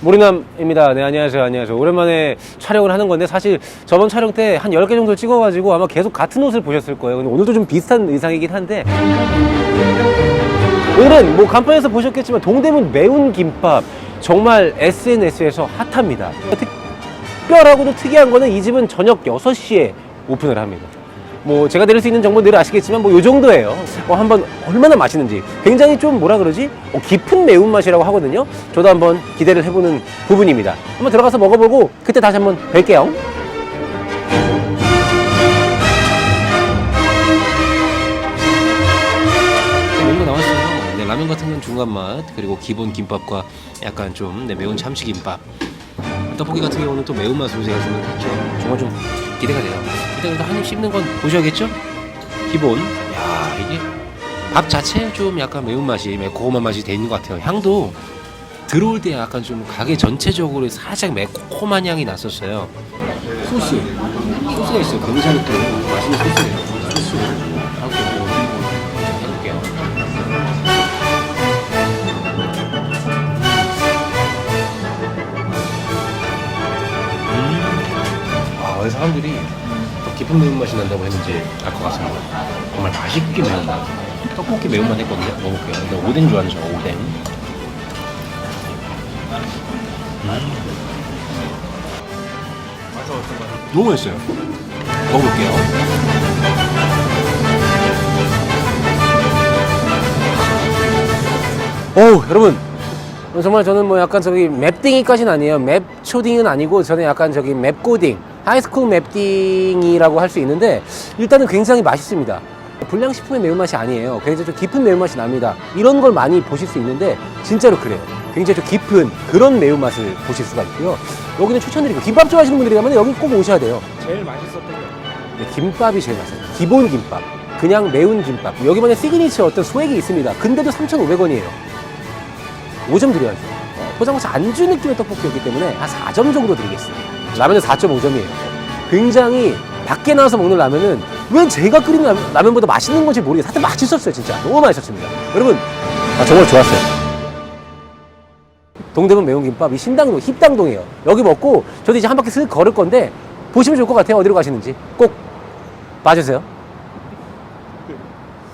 모리남입니다. 네, 안녕하세요. 안녕하세요. 오랜만에 촬영을 하는 건데 사실 저번 촬영 때 한 10개 정도 찍어가지고 아마 계속 같은 옷을 보셨을 거예요. 근데 오늘도 좀 비슷한 의상이긴 한데 오늘은 뭐 간판에서 보셨겠지만 동대문 매운 김밥 정말 SNS에서 핫합니다. 특별하고도 특이한 거는 이 집은 저녁 6시에 오픈을 합니다. 뭐 제가 드릴 수 있는 정보 늘 아시겠지만 뭐 요 정도예요. 어, 한번 얼마나 맛있는지 굉장히 좀 뭐라 그러지? 어, 깊은 매운맛이라고 하거든요. 저도 한번 기대를 해보는 부분입니다. 한번 들어가서 먹어보고 그때 다시 한번 뵐게요. 메뉴가 나왔어요. 네, 라면 같은 건 중간 맛 그리고 기본 김밥과 약간 좀 네, 매운 참치 김밥. 떡볶이 같은 경우는 또 매운맛으로 제가 생각했죠. 정말 좀 기대가 돼요. 일단 그래도 한입 씹는 건 보셔야겠죠? 기본. 야 이게 밥 자체에 좀 약간 매운맛이 매콤한 맛이 돼 있는 것 같아요. 향도 들어올 때 약간 좀 가게 전체적으로 살짝 매콤한 향이 났었어요. 소스. 소스가 있어요. 굉장히 또 맛있는 소스예요. 소스. 하고 사람들이 더 깊은 매운맛이 난다고 했는지 알 것 같습니다. 정말 맛있게 매운맛. 떡볶이 매운맛 했거든요. 먹어볼게요. 근데 오뎅 좋아하는 저 오뎅. 너무 맛있어요. 먹어볼게요. 오, 여러분. 정말 저는 뭐 약간 저기 맵딩이까지는 아니에요. 맵 초딩은 아니고 저는 약간 저기 맵고딩, 하이스쿨 맵딩이라고 할 수 있는데 일단은 굉장히 맛있습니다. 불량식품의 매운맛이 아니에요. 굉장히 좀 깊은 매운맛이 납니다. 이런 걸 많이 보실 수 있는데 진짜로 그래요. 굉장히 좀 깊은 그런 매운맛을 보실 수가 있고요. 여기는 추천드리고 김밥 좋아하시는 분들이 가면 여기 꼭 오셔야 돼요. 제일 맛있었던 게 네, 김밥이 제일 맛있어요. 기본 김밥. 그냥 매운 김밥. 여기만의 시그니처 어떤 소액이 있습니다. 근데도 3,500원이에요. 5점 드려야죠. 어, 포장마차 안주 느낌의 떡볶이였기 때문에 한 4점 정도 드리겠습니다. 라면은 4.5점이에요. 굉장히 밖에 나와서 먹는 라면은 왜 제가 끓이는 라면- 라면보다 맛있는 건지 모르겠어요. 하여튼 맛있었어요, 진짜. 너무 맛있었습니다. 여러분, 아, 정말 좋았어요. 동대문 매운 김밥, 이 신당동, 힙당동이에요. 여기 먹고 저도 이제 한 바퀴 슥 걸을 건데 보시면 좋을 것 같아요. 어디로 가시는지. 꼭 봐주세요.